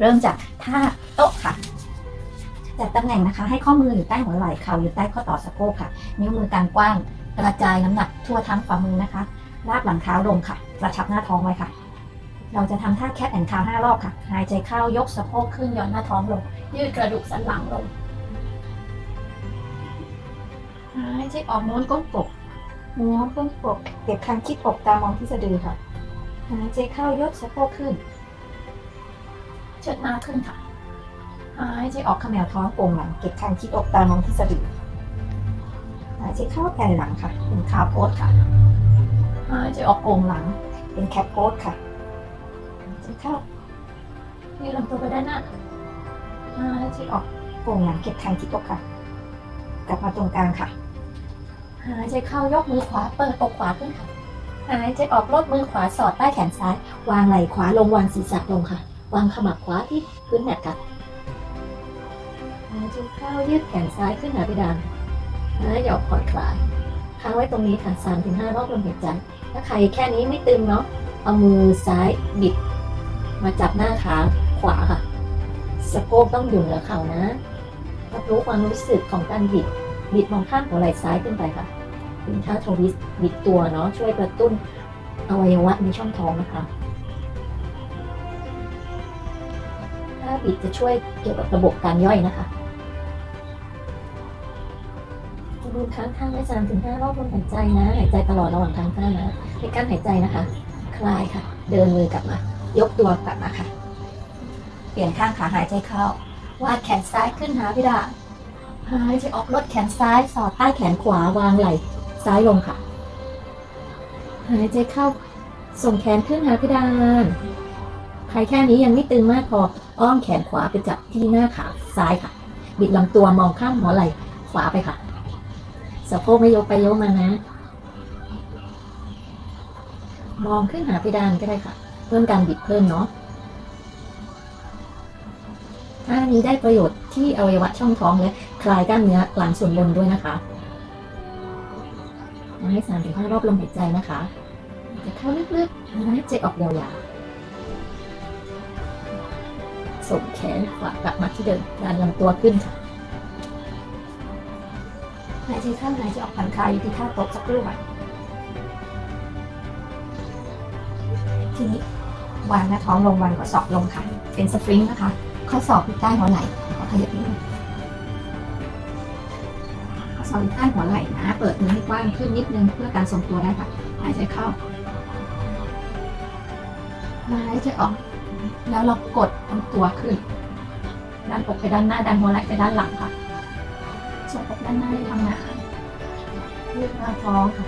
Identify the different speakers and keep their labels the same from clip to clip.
Speaker 1: เริ่มจากท่าโต๊ะค่ะจัดตำแหน่งนะคะ ให้ข้อมืออยู่ใต้หัวไหล่เข่าอยู่ใต้ข้อต่อสะโพกค่ะ นิ้วมือกลางกว้าง กระจายน้ำหนักทั่วทั้งฝ่ามือนะคะลากหลังเท้าลงค่ะกระชับหน้าท้องไว้ค่ะ เราจะทำท่าแคทแอนคาวห้ารอบค่ะ หายใจเข้ายกสะโพกขึ้นย่อนหน้าท้องลง ยืดกระดูกสันหลังลงหายใจออกม้นก้นปกม้วนก้นปกเก็บคางคิดอกตามองที่สะดือค่ะหายใจเข้ายกสะโพกขึ้น เชิดหน้าขึ้นค่ะหายใจออกเขมวท้องโป่งหลังเก็บคางคิดอกตามองที่สะดือหายใจเข้าแผ่นหลังค่ะเป็นคาโพสค่ะหายใจออกโป่งหลัง เป็นแคปโพสค่ะหายใจเข้ายืดลำตัวไปด้านหน้าหายใจออกโป่งหลังเก็บคางคิดอกค่ะ กลับมาตรงกลางค่ะหายใจเข้ายกมือขวาเปิดอกขวาขึ้นค่ะ หายใจออกลดมือขวาสอดใต้แขนซ้าย วางไหล่ขวาลงวางศีรษะลงค่ะ วางขมับขวาที่พื้นแมตค่ะหายใจเข้ายืดแขนซ้ายขึ้นหาเพดานหายใจออกผ่อนคลายค้างไว้ตรงนี้ค่ะสามถึงห้ารอบลมหายใจ ถ้าใครแค่นี้ไม่ตึงเนาะ เอามือซ้ายบิด มาจับหน้าขาขวาค่ะ สะโพกต้องอยู่เหนือเข่านะรับรู้ความรู้สึกของการบิด บิดมองข้างหัวไหล่ซ้ายขึ้นไปค่ะเป็นท่าทวิสต์บิดตัวเนาะ ช่วยกระตุ้นอวัยวะในช่องท้องนะคะาบิดจะช่วยเกี่ยวกับระบบการย่อยนะคะดูค้างข้างไว้สามถึงห้ารอบลมหายใจนะ หายใจตลอดระหว่างค้างข้างนะ ในการหายใจนะคะ คลายค่ะ เดินมือกลับมา ยกตัวกลับมาค่ะ เปลี่ยนข้างขาหายใจเข้า วาดแขนซ้ายขึ้นหาพิดาหายใจออกลดแขนซ้าย สอดใต้แขนขวาวางไหล่ซ้ายลงค่ะ หายใจเข้า ส่งแขนขึ้นหาเพดาน ใครแค่นี้ยังไม่ตึงมากพออ้อมแขนขวาไปจับที่หน้าขาซ้ายค่ะ บิดลำตัวมองข้ามหัวไหล่ขวาไปค่ะสะโพกไม่ยกไปยกมานะ มองขึ้นหาเพดานก็ได้ค่ะ เพิ่มการบิดเพิ่มเนาะท่านี้ได้ประโยชน์ที่อวัยวะช่องท้องและคลายกล้ามเนื้อหลังส่วนบนด้วยนะคะให้สามถึงห้ารอบลมหายใจนะคะ จะเข้าลึกๆหายใจออกยาวๆ ส่งแขนขวากลับมาที่เดิมดันลำตัวขึ้นค่ะหายใจเข้าหายใจออกผ่อนคลายอยู่ที่ท่าโต๊ะสักครู่ค่ะทีนี้วางหน้าท้องลงวางข้อศอกลงค่ะ เป็นสปริงนะคะ ข้อศอกอยู่ใต้หัวไหล่ขอขยับนิดนึงข้อศอกอยู่ใต้หัวไหล่นะ เปิดมือให้กว้างขึ้นนิดนึงเพื่อการทรงตัวได้ค่ะ หายใจเข้าหายใจออก แล้วเรากดลำตัวขึ้น ด้านอกไปด้านหน้า ด้านหัวไหล่ไปด้านหลังค่ะส่งอกด้านหน้าให้ทำงานยืดหน้าท้องค่ะ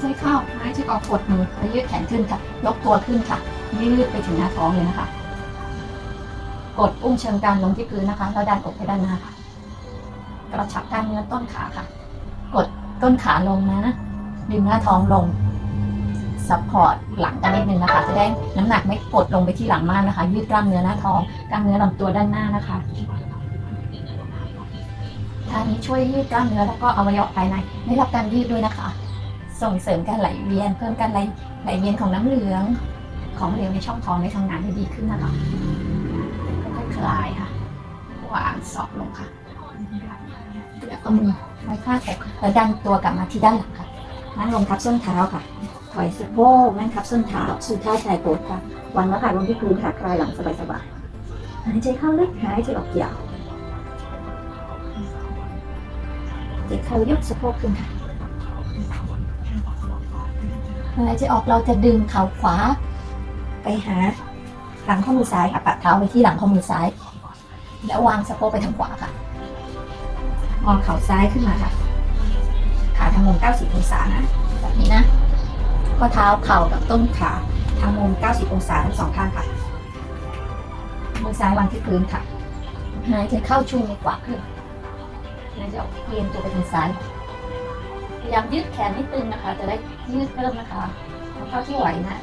Speaker 1: ใจเข้าหายใจออกกดมือแล้วยืดแขนขึ้นค่ะ ยกตัวขึ้นค่ะ ยืดไปถึงหน้าท้องเลยนะคะ กดอุ้งเชิงกรานลงที่พื้นนะคะ แล้วดันอกไปด้านหน้าค่ะ กระชับกล้ามเนื้อต้นขาค่ะ กด ต้นขาลงนะดึงหน้าท้องลงซัพพอร์ตหลังกันนิดนึงนะคะ จะได้น้ำหนักไม่กดลงไปที่หลังมากนะคะ ยืดกล้ามเนื้อหน้าท้องกล้ามเนื้อลำตัวด้านหน้านะคะท่านี้ช่วยยืดกล้ามเนื้อแล้วก็อวัยวะภายในได้รับการยืดด้วยนะคะ ส่งเสริมการไหลเวียน เพิ่มการไหลไหลเวียนของน้ำเหลือง ของเหลวในช่องท้องได้ทำงานได้ดีขึ้นนะคะค่อยๆคลายค่ะวางศอกลงค่ะแล้วก็มือ ไว้ข้างอกแล้วดันตัวกลับมาที่ด้านหลังค่ะ นั่งลงทับส้นเท้าค่ะ ถอยสะโพกนั่งทับส้นเท้าสู่ท่ายชายโพค่ะวางแล้วค่ะลงที่พื้นค่ะคลายหลังสบายๆหายใจเข้าลึกหายใจออกยาวหายใจเขายกสะโพกขึ้นค่ะหายใจออกเราจะดึงเข่าขวา ไปหาหลังข้อมือซ้ายค่ะปัดเท้าไปที่หลังข้อมือซ้าย แล้ววางสะโพกไปทางขวาค่ะ งอเข่าซ้ายขึ้นมาค่ะ ขาทางมุม 90 องศานะ แบบนี้นะข้อเท้าเข่ากับต้นขาทางมุม 90 องศาทั้งสองข้างค่ะ มือซ้ายวางที่พื้นค่ะหายใจเข้าชูมือขวาขึ้นหายใจออกเอียงตัวไปทางซ้าย พยายามยืดแขนนิดนึงนะคะ จะได้ยืดเพิ่มนะคะเอาเท่าที่ไหวนะ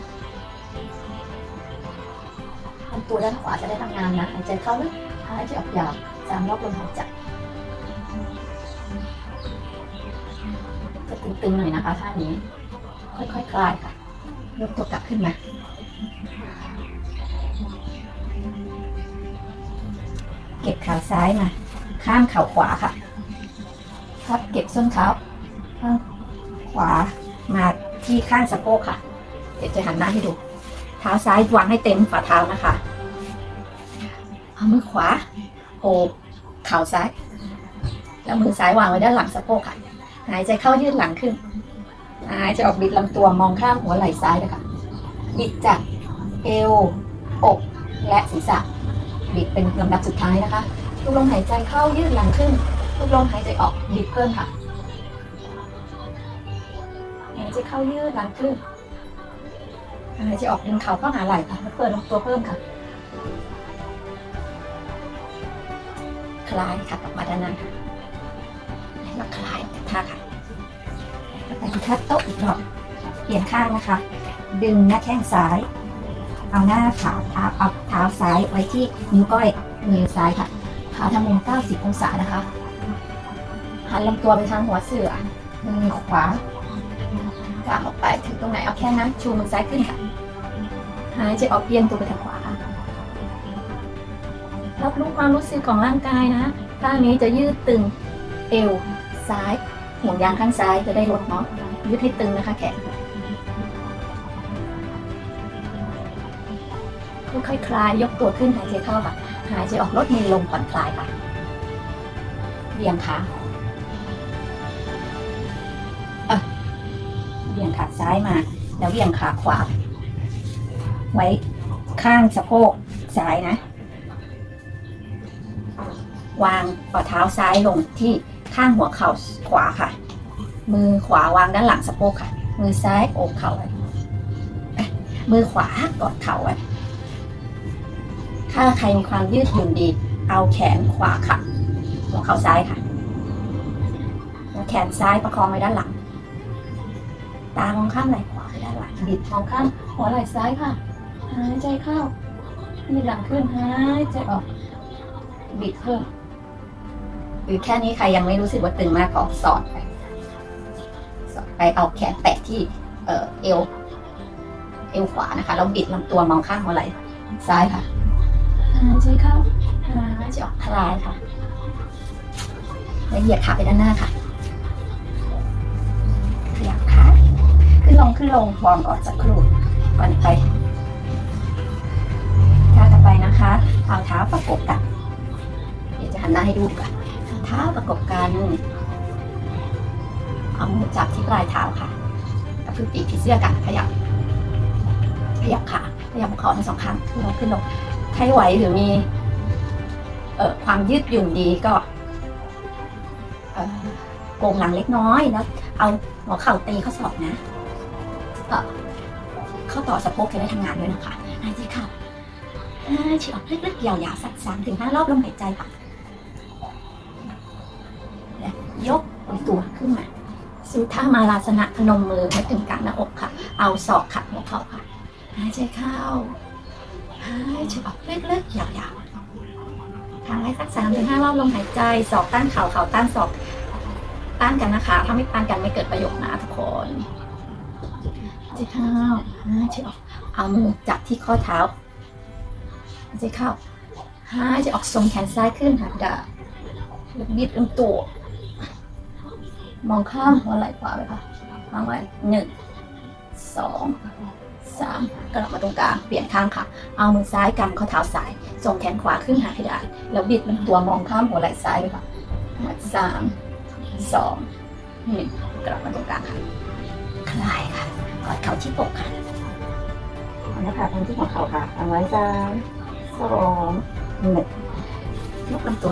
Speaker 1: ลำตัวด้านขวาจะได้ทำงานนะ หายใจเข้าลึกหายใจออกยาวสามรอบลมหายใจ ตึงๆหน่อยนะคะท่านี้ ค่อยๆคคลายค่ะยกตัวกลับขึ้นมาเก็บขาซ้ายมา ข้ามเข่าขวาค่ะครับเก็บส้นเท้าข้างขวามาที่ข้างสะโพกค่ะ เดี๋ยวจะหันหน้าให้ดู เท้าซ้ายวางให้เต็มฝ่าเท้านะคะเอามือขวาโอบเข่าซ้าย แล้วมือซ้ายวางไว้ด้านหลังสะโพกค่ะ หายใจเข้ายืดหลังขึ้น หายใจออกบิดลำตัวมองข้ามหัวไหล่ซ้ายเลยค่ะบิดจากเอวอกและศีรษะ บิดเป็นลำดับสุดท้ายนะคะทุกลมหายใจเข้ายืดหลังขึ้นทุกลมหายใจออกบิดเพิ่มค่ะหายใจเข้ายืดหลังขึ้นหายใจออกดึงเข่าเข้าหาไหล่ค่ะแล้วเปิดลำตัวเพิ่มค่ะคลายค่ะกลับมาด้านหน้าค่ะ แล้วคลายออกจากท่าค่ะแล้วไปที่ท่าโต๊ะอีกรอบเปลี่ยนข้างนะคะ ดึงหน้าแข้งซ้าย เอาหน้าขาเท้าเอาเท้าซ้ายไว้ที่นิ้วก้อยมือซ้ายค่ะขาทำมุม 90 องศานะคะ หันลำตัวไปทางหัวเสือมือขวากางออกไปถึงตรงไหนเอาแค่นั้นชูมือซ้ายขึ้นค่ะหายใจออกเอียงตัวไปทางขวารับรู้ความรู้สึกของร่างกายนะข้างนี้จะยืดตึงเอว ซ้ายห่วงยางข้างซ้ายจะได้ลดเนาะยืดให้ตึงนะคะแขนค่อยๆคลายยกตัวขึ้นหายใจเข้าค่ะหายใจออกลดมือลงผ่อนคลายค่ะเบี่ยงขาเอะเบี่ยงขาซ้ายมา แล้วเบี่ยงขาขวา ไว้ข้างสะโพกซ้ายนะ วางฝ่าเท้าซ้ายลงที่ ข้างหัวเข่าขวาค่ะ มือขวาวางด้านหลังสะโพกค่ะ มือซ้ายโอบเข่าไว้มือขวากอดเข่าไว้ถ้าใครมีความยืดหยุ่นดี เอาแขนขวาค่ะ หัวเข่าซ้ายค่ะแล้วแขนซ้ายประคองไว้ด้านหลัง ตามองข้างไหล่ขวาไปด้านหลังบิดมองข้างหัวไหล่ซ้ายค่ะ หายใจเข้ายืดหลังขึ้นหายใจออกบิดเพิ่ม หรือแค่นี้ใครยังไม่รู้สึกว่าตึงมากก็สอดไปสอดไปเอาแขนแตะที่เอ่อเอวเอวขวานะคะแล้วบิดลำตัวมองข้างหัวไหล่ซ้ายค่ะหายใจเข้าหายใจออกคลายค่ะแล้วเหยียดขาไปด้านหน้าค่ะขยับขาขึ้นลงขึ้นลงวอร์มก่อนสักครู่ก่อนไปท่าต่อไปนะคะเอาเท้าประกบกันเดี๋ยวจะหันหน้าให้ดูดีกว่า เท้าประกบกัน เอามือจับที่ปลายเท้าค่ะกับคือปีกผีเสื้อกันขยับ ขยับขาขยับคอทั้งสองข้างขึ้นลงขึ้นลงใครไหวหรือมี เอ่อความยืดหยุ่นดีก็เอ่อโกงหลังเล็กน้อยแล้วเอาหัวเข่าตีข้อศอกนะเอ่อข้าต่อสะโพกจะได้ทำงานด้วยนะคะหายใจเข้าหายใจออกลึกๆยาวๆสักสามถึงห้ารอบลมหายใจค่ะ ตัวขึ้นมาสูท่ามาลาสนะพนมมือให้ถึงกลางหน้าอกค่ะ เอาศอกขัดหัวเข่าค่ะหายใจเข้าหายใจออกเล็กๆยาวๆทางไว้สักสามถึงห้ารอบลมหายใจศอกต้านเข่าเข่าต้านศอกต้านกันนะคะ ถ้าไม่ต้านกันไม่เกิดประโยชน์นะทุกคนหายใจเข้าหายใจออกเอามือจับที่ข้อเท้าหายใจเข้าหายใจออกส่งแขนซ้ายขึ้นค่ะดาบิดลำตัว มองข้ามหัวไหล่ขวาไปค่ะวางไว้หนึ่งสองสามกลับมาตรงกลางเปลี่ยนข้างค่ะ เอามือซ้ายกำข้อเท้าซ้ายส่งแขนขวาขึ้นหาเพดานแล้วบิดลำตัวมองข้ามหัวไหล่ซ้ายไปค่ะมาสามสองหนึ่งกลับมาตรงกลางค่ะคลายค่ะกอดเข่าที่ปกค่ะเอาละค่ะทางที่หัวเข่าค่ะเอาไว้สามสองหนึ่งยกลำตัว